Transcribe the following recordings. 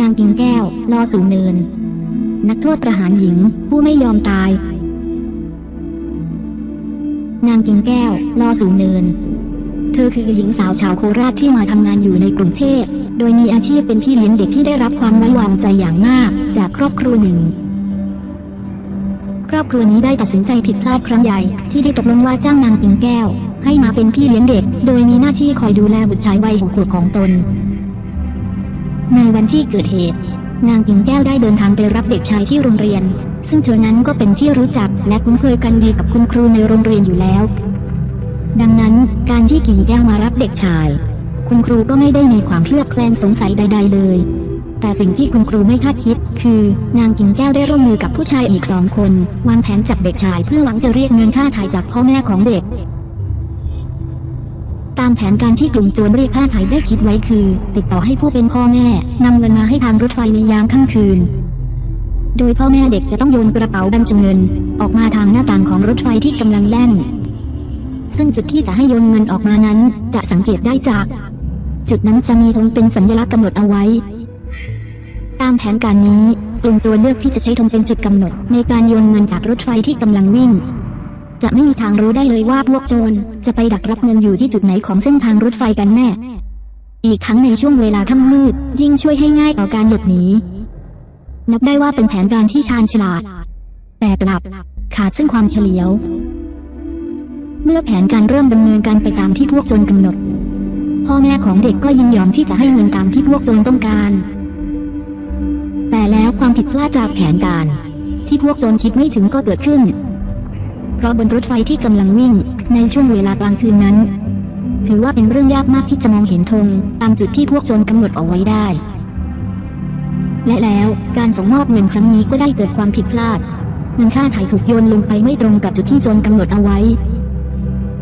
นางกิ่งแก้ว ลอสูงเนิน นักโทษประหารหญิง ผู้ไม่ยอมตาย นางกิ่งแก้ว ลอสูงเนิน เธอคือหญิงสาวชาวโคราชที่มาทำงานอยู่ในกรุงเทพ โดยมีอาชีพเป็นพี่เลี้ยงเด็กที่ได้รับความไว้วางใจอย่างมาก จากครอบครัวหนึ่งครอบครัวนี้ได้ตัดสินใจผิดพลาดครั้งใหญ่ ที่ได้ตกลงว่าจ้างนางกิ่งแก้ว ให้มาเป็นพี่เลี้ยงเด็ก โดยมีหน้าที่คอยดูแลบุตรชายวัยหกขวบของตน ในวันที่เกิดเหตุ นางกิ่งแก้วได้เดินทางไปรับเด็กชายที่โรงเรียน ซึ่งเธอนั้นก็เป็นที่รู้จักและคุ้นเคยกันดีกับคุณครูในโรงเรียนอยู่แล้ว ดังนั้นการที่กิ่งแก้วมารับเด็กชาย คุณครูก็ไม่ได้มีความเคลือบแคลงสงสัยใด ๆ เลย แต่สิ่งที่คุณครูไม่คาดคิด คือนางกิ่งแก้วได้ร่วมมือกับผู้ชายอีกสองคน วางแผนจับเด็กชายเพื่อหวังจะเรียกเงินค่าถ่ายจากพ่อแม่ของเด็กามแผนการที่กลุ่มโจรเรียกค่าไถ่ได้คิดไว้คือ ติดต่อให้ผู้เป็นพ่อแม่นำเงินมาให้ทางรถไฟในยามค่ำคืน โดยพ่อแม่เด็กจะต้องโยนกระเป๋าบรรจุเงิน ออกมาทางหน้าต่างของรถไฟที่กำลังแล่น ซึ่งจุดที่จะให้โยนเงินออกมานั้น จะสังเกตได้จาก จุดนั้นจะมีธงเป็นสัญลักษณ์กำหนดเอาไว้ ตามแผนการนี้กลุ่มโจรเลือกที่จะใช้ธงเป็นจุดกำหนดในการโยนเงินจากรถไฟที่กำลังวิ่ง จะไม่มีทางรู้ได้เลยว่าพวกโจรจะไปดักรับเงินอยู่ที่จุดไหนของเส้นทางรถไฟกันแน่ อีกทั้งในช่วงเวลาค่ำมืด ยิ่งช่วยให้ง่ายต่อการหลบหนี นับได้ว่าเป็นแผนการที่ชาญฉลาด แต่กลับขาดซึ่งความเฉลียว เมื่อแผนการเริ่มดำเนินการไปตามที่พวกโจรกำหนด พ่อแม่ของเด็กก็ยินยอมที่จะให้เงินตามที่พวกโจรต้องการ แต่แล้วความผิดพลาดจากแผนการ ที่พวกโจรคิดไม่ถึงก็เกิดขึ้น เพราะบนรถไฟที่กำลังวิ่ง ในช่วงเวลากลางคืนนั้น ถือว่าเป็นเรื่องยากมากที่จะมองเห็นธงตามจุดที่พวกโจรกำหนดเอาไว้ได้ และแล้วการส่งมอบเงินครั้งนี้ก็ได้เกิดความผิดพลาด เงินค่าถ่ายถูกโยนลงไปไม่ตรงกับจุดที่โจรกำหนดเอาไว้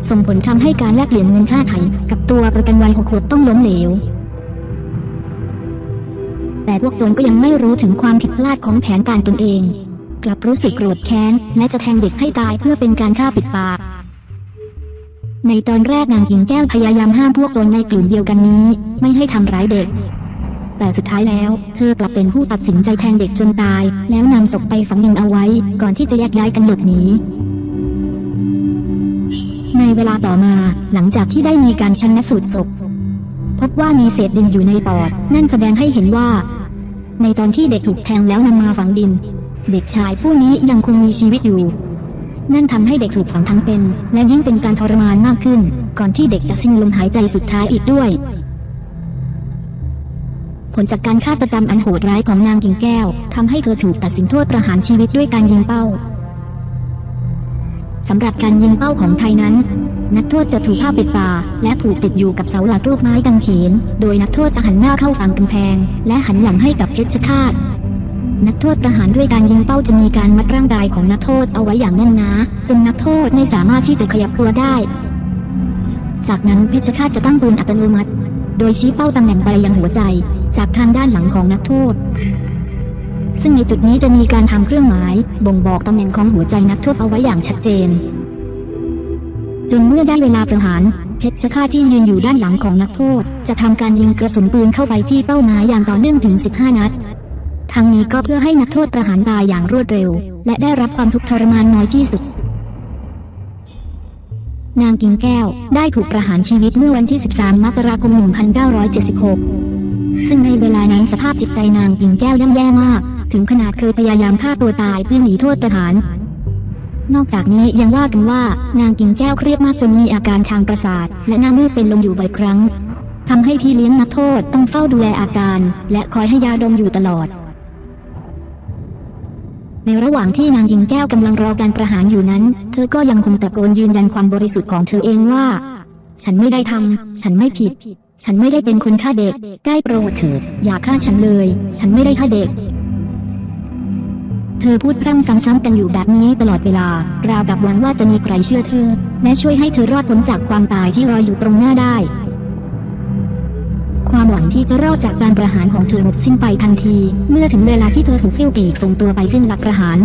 ส่งผลทำให้การแลกเปลี่ยนเงินค่าไถ่กับตัวประกันวัยหกขวบต้องล้มเหลวแต่พวกโจรก็ยังไม่รู้ถึงความผิดพลาดของแผนการตนเอง กลับรู้สึกโกรธแค้น และจะแทงเด็กให้ตายเพื่อเป็นการฆ่าปิดปาก ในตอนแรกนางกิ่งแก้วพยายามห้ามพวกโจรในกลุ่มเดียวกันนี้ ไม่ให้ทำร้ายเด็ก แต่สุดท้ายแล้ว เธอกลับเป็นผู้ตัดสินใจแทงเด็กจนตาย แล้วนำศพไปฝังดินเอาไว้ ก่อนที่จะแยกย้ายกันหลบหนีในเวลาต่อมาหลังจากที่ได้มีการชันสูตรศพ พบว่ามีเศษดินอยู่ในปอด นั่นแสดงให้เห็นว่า ในตอนที่เด็กถูกแทงแล้วนำมาฝังดิน เด็กชายผู้นี้ยังคงมีชีวิตอยู่ นั่นทำให้เด็กถูกฝังทั้งเป็น และยิ่งเป็นการทรมานมากขึ้น ก่อนที่เด็กจะสิ้นลมหายใจสุดท้ายอีกด้วย ผลจากการฆาตกรรมอันโหดร้ายของนางกิ่งแก้วทำให้เธอถูกตัดสินโทษประหารชีวิตด้วยการยิงเป้าสำหรับการยิงเป้าของไทยนั้น นักโทษจะถูกผ้าปิดตาและผูกติดอยู่กับเสาหลักรูปไม้กางเขน โดยนักโทษจะหันหน้าเข้าฝั่งกำแพง และหันหลังให้กับเพชฌฆาต นักโทษประหารด้วยการยิงเป้าจะมีการมัดร่างกายของนักโทษเอาไว้อย่างแน่นหนาจนนักโทษไม่สามารถที่จะขยับตัวได้ จากนั้นเพชฌฆาตจะตั้งปืนอัตโนมัติ โดยชี้เป้าตำแหน่งไปยังหัวใจ จากทางด้านหลังของนักโทษ ซึ่งในจุดนี้จะมีการทำเครื่องหมาย บ่งบอกตำแหน่งของหัวใจนักโทษเอาไว้อย่างชัดเจน จนเมื่อได้เวลาประหารเพชฌฆาตที่ยืนอยู่ด้านหลังของนักโทษ จะทำการยิงกระสุนปืนเข้าไปที่เป้าหมายอย่างต่อเนื่องถึง 15 นัด ทั้งนี้ก็เพื่อให้นักโทษประหารตายอย่างรวดเร็ว และได้รับความทุกข์ทรมานน้อยที่สุด นางกิ่งแก้วได้ถูกประหารชีวิตเมื่อวันที่ 13 มกราคม 1976 ซึ่งในเวลานั้นสภาพจิตใจนางกิ่งแก้วย่ำแย่มาก ถึงขนาดเคยพยายามฆ่าตัวตายเพื่อหนีโทษประหาร นอกจากนี้ยังว่ากันว่านางกิ่งแก้วเครียดมากจนมีอาการทางประสาท และหน้ามืดเป็นลมอยู่บ่อยครั้งทำให้พี่เลี้ยงนักโทษต้องเฝ้าดูแลอาการ และคอยให้ยาดมอยู่ตลอด ในระหว่างที่นางกิ่งแก้วกำลังรอการประหารอยู่นั้น เธอก็ยังคงตะโกนยืนยันความบริสุทธิ์ของเธอเองว่า ฉันไม่ได้ทำ ฉันไม่ผิด ฉันไม่ได้เป็นคนฆ่าเด็กได้โปรดเถิด อย่าฆ่าฉันเลย ฉันไม่ได้ฆ่าเด็ก เธอพูดพร่ำซ้ำๆกันอยู่แบบนี้ตลอดเวลา ราวกับหวังว่าจะมีใครเชื่อเธอ และช่วยให้เธอรอดพ้นจากความตายที่รออยู่ตรงหน้าได้ ความหวังที่จะรอดจากการประหารของเธอหมดสิ้นไปทันที เมื่อถึงเวลาที่เธอถูกฟิ้วปีกส่งตัวไปขึ้นหลักประหาร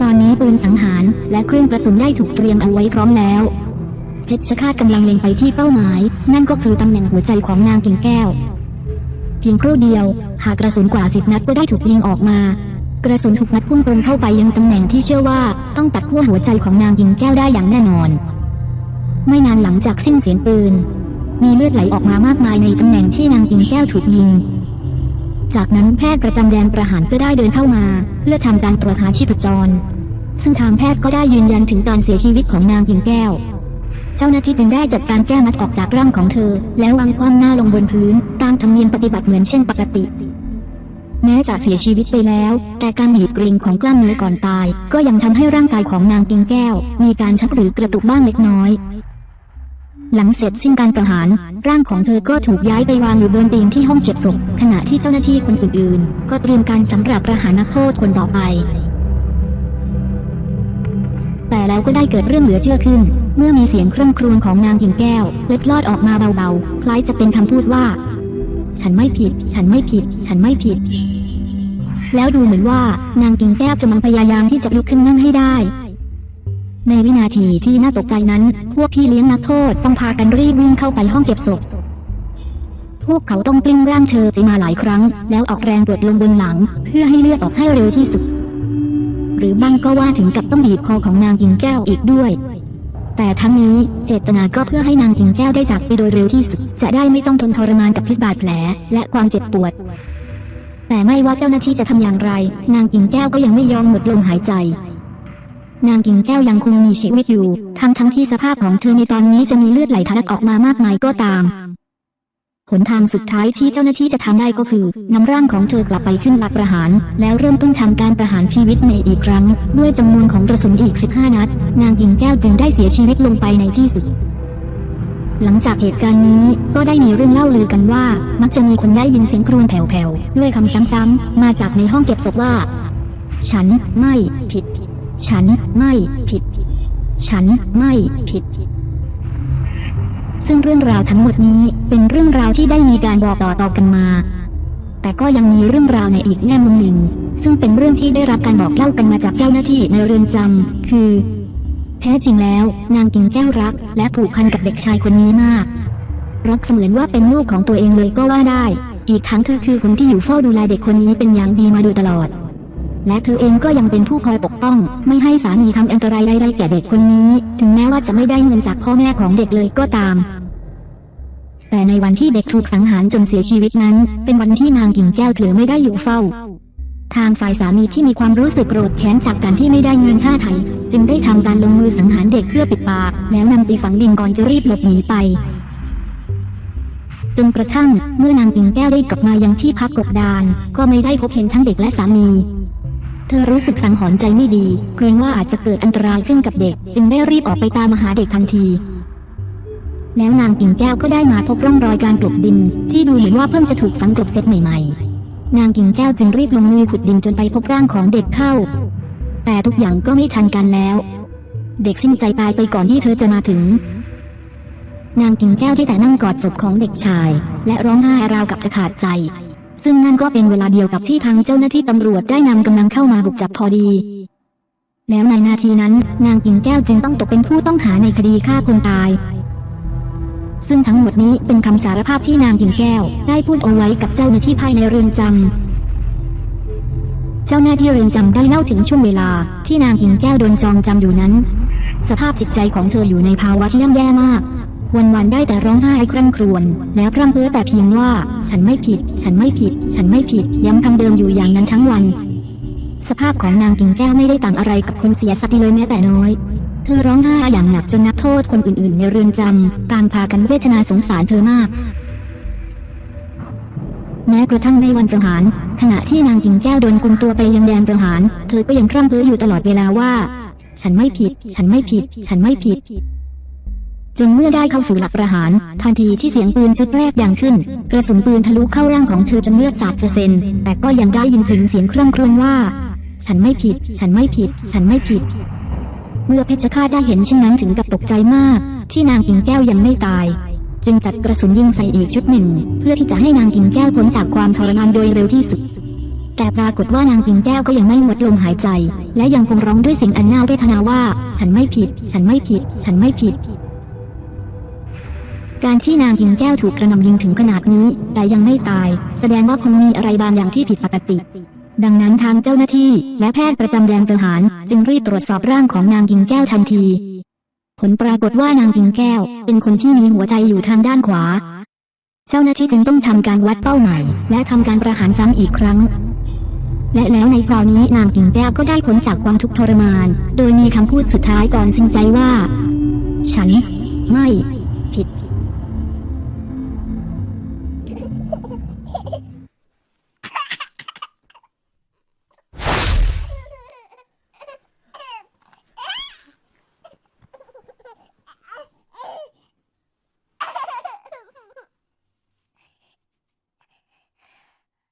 ตอนนี้ปืนสังหารและเครื่องกระสุนได้ถูกเตรียมเอาไว้พร้อมแล้ว เพชฌฆาตกำลังเล็งไปที่เป้าหมาย นั่นก็คือตำแหน่งหัวใจของนางกิ่งแก้ว เพียงครู่เดียว หากกระสุนกว่าสิบนัดก็ได้ถูกยิงออกมากระสุนถูกนัดพุ่งตรงเข้าไปยังตำแหน่งที่เชื่อว่าต้องตัดขั้วหัวใจของนางยิงแก้วได้อย่างแน่นอน ไม่นานหลังจากสิ้นเสียงปืน มีเลือดไหลออกมามากมายในตำแหน่งที่นางยิงแก้วถูกยิง จากนั้นแพทย์ประจำแดนประหารก็ได้เดินเข้ามา เพื่อทำการตรวจหาชีพจร ซึ่งทางแพทย์ก็ได้ยืนยันถึงการเสียชีวิตของนางยิงแก้ว เจ้าหน้าที่จึงได้จัดการแก้มัดออกจากร่างของเธอ แล้ววางคว่ำหน้าลงบนพื้น ตามธรรมเนียมปฏิบัติเหมือนเช่นปกติแม้จะเสียชีวิตไปแล้ว แต่การบีบเกรงของกล้ามเนื้อก่อนตาย ก็ยังทำให้ร่างกายของนางกิงแก้ว มีการชักหรือกระตุกบ้างเล็กน้อย หลังเสร็จสิ้นการประหาร ร่างของเธอก็ถูกย้ายไปวางอยู่บนเตียงที่ห้องเก็บศพ ขณะที่เจ้าหน้าที่คนอื่นๆ ก็เตรียมการสำหรับประหารนักโทษคนต่อไป แต่แล้วก็ได้เกิดเรื่องเหลือเชื่อขึ้น เมื่อมีเสียงเครื่องครวญของนางหญิงแก้วเล็ดลอดออกมาเบาๆ คล้ายจะเป็นคำพูดว่า ฉันไม่ผิด ฉันไม่ผิด ฉันไม่ผิดแล้วดูเหมือนว่านางกิ่งแก้วกำลังพยายามที่จะลุกขึ้นนั่งให้ได้ ในวินาทีที่น่าตกใจนั้น พวกพี่เลี้ยงนักโทษต้องพากันรีบวิ่งเข้าไปห้องเก็บศพ พวกเขาต้องกลิ้งร่างเธอไปมาหลายครั้ง แล้วออกแรงกดลงบนหลัง เพื่อให้เลือดออกให้เร็วที่สุด หรือบางก็ว่าถึงกับต้องบีบคอของนางกิงแก้วอีกด้วย แต่ทั้งนี้เจตนาก็เพื่อให้นางกิงแก้วได้จากไปโดยเร็วที่สุด จะได้ไม่ต้องทนทรมานกับพิษบาดแผล และความเจ็บปวด แต่ไม่ว่าเจ้าหน้าที่จะทำอย่างไร นางกิงแก้วก็ยังไม่ยอมหมดลมหายใจ นางกิ่งแก้วยังคงมีชีวิตอยู่ ทั้งทั้งที่สภาพของเธอในตอนนี้จะมีเลือดไหลทะลักออกมามากมายก็ตาม หนทางสุดท้ายที่เจ้าหน้าที่จะทำได้ก็คือนำร่างของเธอกลับไปขึ้นหลักประหาร แล้วเริ่มต้นทำการประหารชีวิตในอีกครั้ง ด้วยจำนวนของกระสุนอีก 15 นัด นางกิ่งแก้วจึงได้เสียชีวิตลงไปในที่สุดหลังจากเหตุการณ์นี้ก็ได้มีเรื่องเล่าลือกันว่า มักจะมีคนได้ยินเสียงครวญแผ่วๆด้วยคำซ้ำๆมาจากในห้องเก็บศพว่า ฉันไม่ผิด ฉันไม่ผิด ฉันไม่ผิด ซึ่งเรื่องราวทั้งหมดนี้เป็นเรื่องราวที่ได้มีการบอกต่อๆกันมา แต่ก็ยังมีเรื่องราวในอีกแง่มุมหนึ่ง ซึ่งเป็นเรื่องที่ได้รับการบอกเล่ากันมาจากเจ้าหน้าที่ในเรือนจำคือ แท้จริงแล้ว นางกิ่งแก้วรัก และผูกพันกับเด็กชายคนนี้มาก รักเสมือนว่าเป็นลูกของตัวเองเลยก็ว่าได้ อีกทั้งเธอคือคนที่อยู่เฝ้าดูแลเด็กคนนี้เป็นอย่างดีมาโดยตลอด และเธอเองก็ยังเป็นผู้คอยปกป้อง ไม่ให้สามีทำอันตรายใดๆแก่เด็กคนนี้ ถึงแม้ว่าจะไม่ได้เงินจากพ่อแม่ของเด็กเลยก็ตาม แต่ในวันที่เด็กถูกสังหารจนเสียชีวิตนั้น เป็นวันที่นางกิ่งแก้วเผลอไม่ได้อยู่เฝ้า ทางฝ่ายสามีที่มีความรู้สึกโกรธแค้นจากการที่ไม่ได้เงินค่าไถ่จึงได้ทำการลงมือสังหารเด็กเพื่อปิดปาก แล้วนำไปฝังดินก่อนจะรีบหลบหนีไปจนกระทั่งเมื่อนางกิ่งแก้วได้กลับมายังที่พักกบดาน ก็ไม่ได้พบเห็นทั้งเด็กและสามี เธอรู้สึกสังหรณ์ใจไม่ดี เกรงว่าอาจจะเกิดอันตรายขึ้นกับเด็ก จึงได้รีบออกไปตามหาเด็กทันที แล้วนางกิ่งแก้วก็ได้มาพบร่องรอยการกลบดิน ที่ดูเหมือนว่าเพิ่งจะถูกฝังกลบเสร็จใหม่ ๆ นางกิ่งแก้วจึงรีบลงมือขุดดินจนไปพบร่างของเด็กเข้า แต่ทุกอย่างก็ไม่ทันกันแล้ว เด็กสิ้นใจตายไปก่อนที่เธอจะมาถึงนางกิ่งแก้วได้แต่นั่งกอดศพของเด็กชาย และร้องไห้ราวกับจะขาดใจ ซึ่งนั่นก็เป็นเวลาเดียวกับที่ทางเจ้าหน้าที่ตำรวจได้นำกำลังเข้ามาบุกจับพอดี แล้วในนาทีนั้น นางกิ่งแก้วจึงต้องตกเป็นผู้ต้องหาในคดีฆ่าคนตาย ซึ่งทั้งหมดนี้เป็นคำสารภาพที่นางกิ่งแก้ว ได้พูดเอาไว้กับเจ้าหน้าที่ภายในเรือนจำเจ้าหน้าที่เรือนจำได้เล่าถึงช่วงเวลาที่นางกิ่งแก้วโดนจองจำอยู่นั้น สภาพจิตใจของเธออยู่ในภาวะที่ย่ำแย่มาก วันๆได้แต่ร้องไห้คร่ำครวญแล้วพร่ำเพ้อแต่เพียงว่า ฉันไม่ผิด ฉันไม่ผิด ฉันไม่ผิด ย้ำคำเดิมอยู่อย่างนั้นทั้งวัน สภาพของนางกิ่งแก้วไม่ได้ต่างอะไรกับคนเสียสติเลยแม้แต่น้อยเธอร้องไห้อย่างหนักจนนักโทษคนอื่นๆ ในเรือนจำต่างพากันเวทนาสงสารเธอมาก แม้กระทั่งในวันประหาร ขณะที่นางกิ่งแก้วโดนกุมตัวไปยังแดนประหาร เธอก็ยังคร่ำเพ้ออยู่ตลอดเวลาว่า ฉันไม่ผิด ฉันไม่ผิด ฉันไม่ผิด จนเมื่อได้เข้าสู่หลักประหาร ทันทีที่เสียงปืนชุดแรกดังขึ้น กระสุนปืนทะลุเข้าร่างของเธอจนเลือดสาดกระเซ็นแต่ก็ยังได้ยินถึงเสียงเครื่องครวญว่า ฉันไม่ผิด ฉันไม่ผิด ฉันไม่ผิด เมื่อเพชฌฆาตได้เห็นเช่นนั้นถึงกับตกใจมาก ที่นางกิ่งแก้วยังไม่ตาย จึงจัดกระสุนยิงใส่อีกชุดหนึ่ง เพื่อที่จะให้นางกิ่งแก้วพ้นจากความทรมานโดยเร็วที่สุดแต่ปรากฏว่านางกิ่งแก้วก็ยังไม่หมดลมหายใจ และยังคงร้องด้วยเสียงอันน่าเวทนาว่า ฉันไม่ผิด ฉันไม่ผิด ฉันไม่ผิด การที่นางกิงแก้วถูกกระหน่ำยิงถึงขนาดนี้ แต่ยังไม่ตาย แสดงว่าคงมีอะไรบางอย่างที่ผิดปกติ ดังนั้นทางเจ้าหน้าที่ และแพทย์ประจำแดนทหาร จึงรีบตรวจสอบร่างของนางกิงแก้วทันที ผลปรากฏว่านางกิงแก้ว เป็นคนที่มีหัวใจอยู่ทางด้านขวา เจ้าหน้าที่จึงต้องทำการวัดเป้าหมายและทำการประหารซ้ำอีกครั้งและแล้วในคราวนี้นางกิ่งแก้วก็ได้พ้นจากความทุกข์ทรมาน โดยมีคำพูดสุดท้ายก่อนสิ้นใจว่า ฉัน ไม่ ผิด